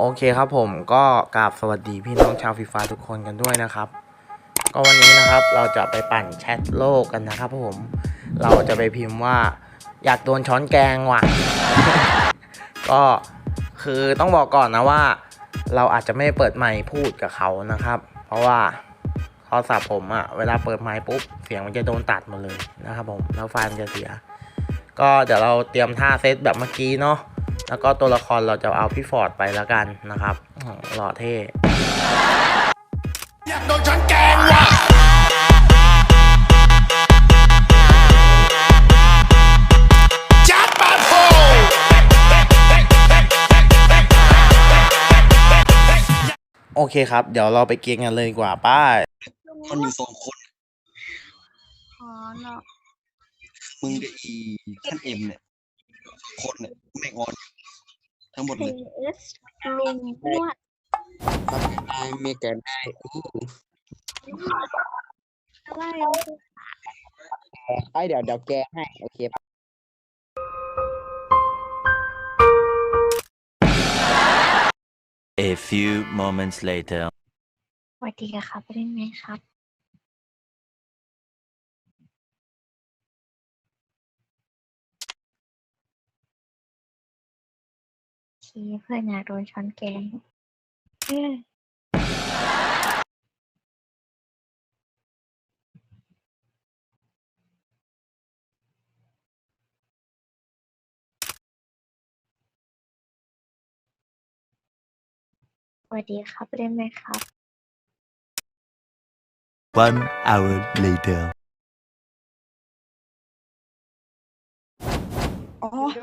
โอเคครับผมก็กราบสวัสดีพี่น้องชาวฟรีไฟทุกคนกันด้วยนะครับ ก็วันนี้นะครับเราจะไปปั่นแชทโลกกันนะครับผมเราจะไปพิมพ์ว่าอยากโดนช้อนแกงว่ะ ก็คือต้องบอกก่อนนะว่า เราอาจจะไม่เปิดไมค์พูดกับเขานะครับ เพราะว่าโทรศัพท์ผมอะเวลาเปิดไมค์ปุ๊บเสียงมันจะโดนตัดหมดเลยนะครับผมแล้วไฟล์มันจะเสีย ก็เดี๋ยวเราเตรียมท่าเซตแบบเมื่อกี้เนาะ แล้วก็ตัวละครเราจะเอาพี่ฟอร์ดไปแล้วกันนะครับอื้อหือหล่อเท่อยากโดนช้อนแกงว่ะจัดปาโถโอเคครับ เดี๋ยวเราไปเกียงกันเลยดีกว่าป้ายมันอยู่สองคนอ๋อเนาะมึงกับอีท่านเอ็มเนี่ยสองคนเนี่ยแม่งออน ทั้งหมดเคเลยเอสลุงนวดได้เมกันได้อู้อะไรไอยเดี๋ยวเดี๋ยวแกให้ โอเคปะ A few moments later. สวัสดีครับเล่นไหมครับ ทีเพื่อนอยากโดนช้อนแกงเออสวัสดีครับเล่นไหมครับ One hour later. อ๋อโด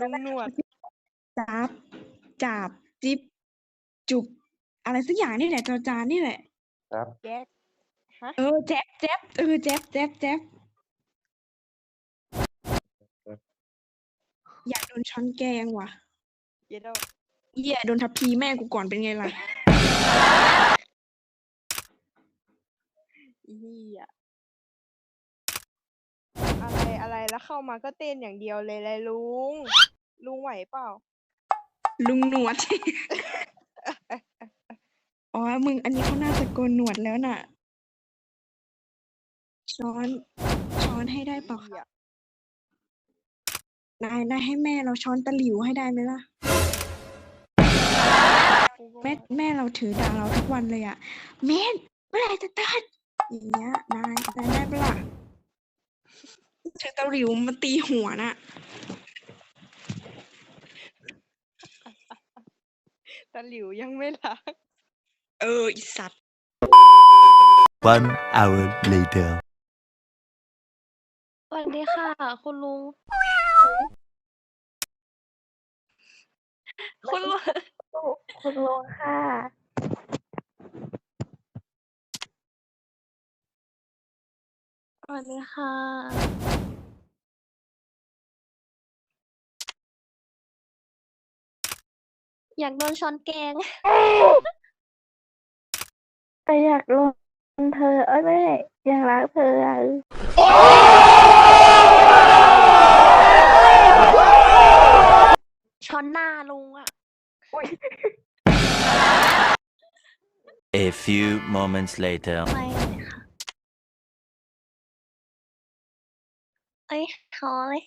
ลุงหนวด จับจับจิบ จุบ อะไรสักอย่างนี่แหละจอจานนี่แหละแจ็คฮะเออแจ๊บแจ๊บเออแจ๊บแจ๊บแจ๊บอยากโดนช้อนแกงว่ะเยดโดเหี้ยโดนทับพีแม่กูก่อนเป็นไงล่ะ อีเหี้ยอะไรอะไรแล้วเข้ามาก็เต้นอย่างเดียวเลยเลยลุง ลุงไหวเปล่า ลุงหนวด อ๋อ มึง อันนี้เขาน่าจะโกนหนวดแล้วน่ะ ช้อน ช้อนให้ได้เปล่าเหี้ยนายนายให้แม่เราช้อนตะหลิวให้ได้ไหมล่ะกูก็แม่แม่เราถือด่าเราทุกวันเลยอะเมนเมื่อไหร่จะตัดอย่างเงี้ยนายนายได้ปะล่ะถือตะหลิวมาตีหัวน่ะ ตะหลิวยังไม่รัก เอออีสัตว์ One hour later. สวัสดีค่ะ คุณลุง คุณลุง คุณลุงค่ะ สวัสดีค่ะ อยากโดนช้อนแกง แต่อยากโดนเธอเอ้ยไม่อยากรักเธออะช้อนหน้าลุงอะ A few moments later. ไม่เลยค่ะ เอ้ยขอเลย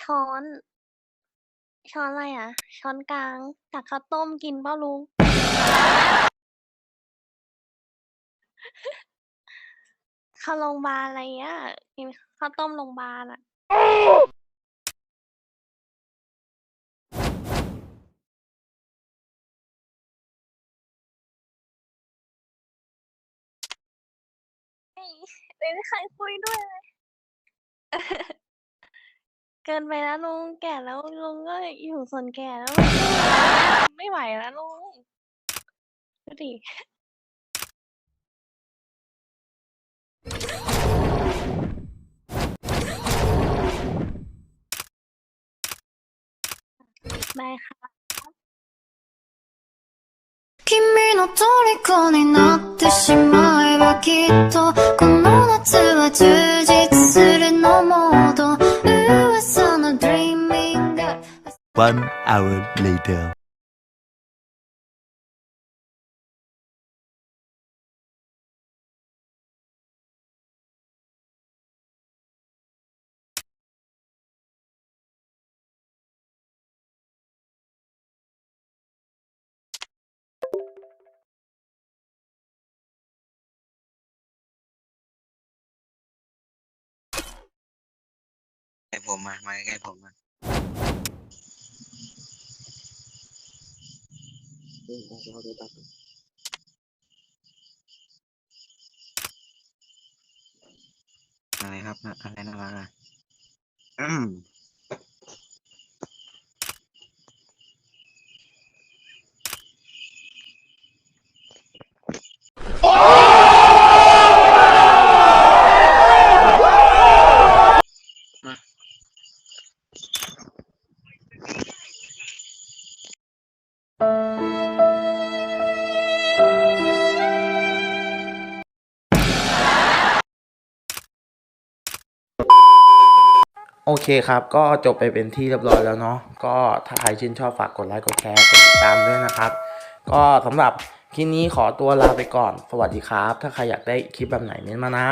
ช้อน ช้อนอะไรอะ ช้อนกลางตักข้าวต้มกินเปล่าลุง เข้าโรงพยาบาลอะไรเงี้ยกินข้าวต้มโรงพยาบาลอะ ไม่ไม่มีใครคุยด้วยเลย เกินไปแล้วลุง แก่แล้วลุงก็อยู่ส่วนแก่แล้ว ไม่ไหวแล้วลุงดูดิ ได้ค่ะ 君の虜になってしまえばきっとこの夏は充実するのもっ One hour later. ใกล้ผมมามาใกล้ผมมา อะไรครับ อะไรน่ารักอะ เคครับ ก็จบไปเป็นที่เรียบร้อยแล้วเนาะก็ถ้าใครชื่นชอบฝากกดไลค์กดแชร์กดติดตามด้วยนะครับ ก็สำหรับคลิปนี้ขอตัวลาไปก่อน สวัสดีครับ ถ้าใครอยากได้คลิปแบบไหนเม้นมานะ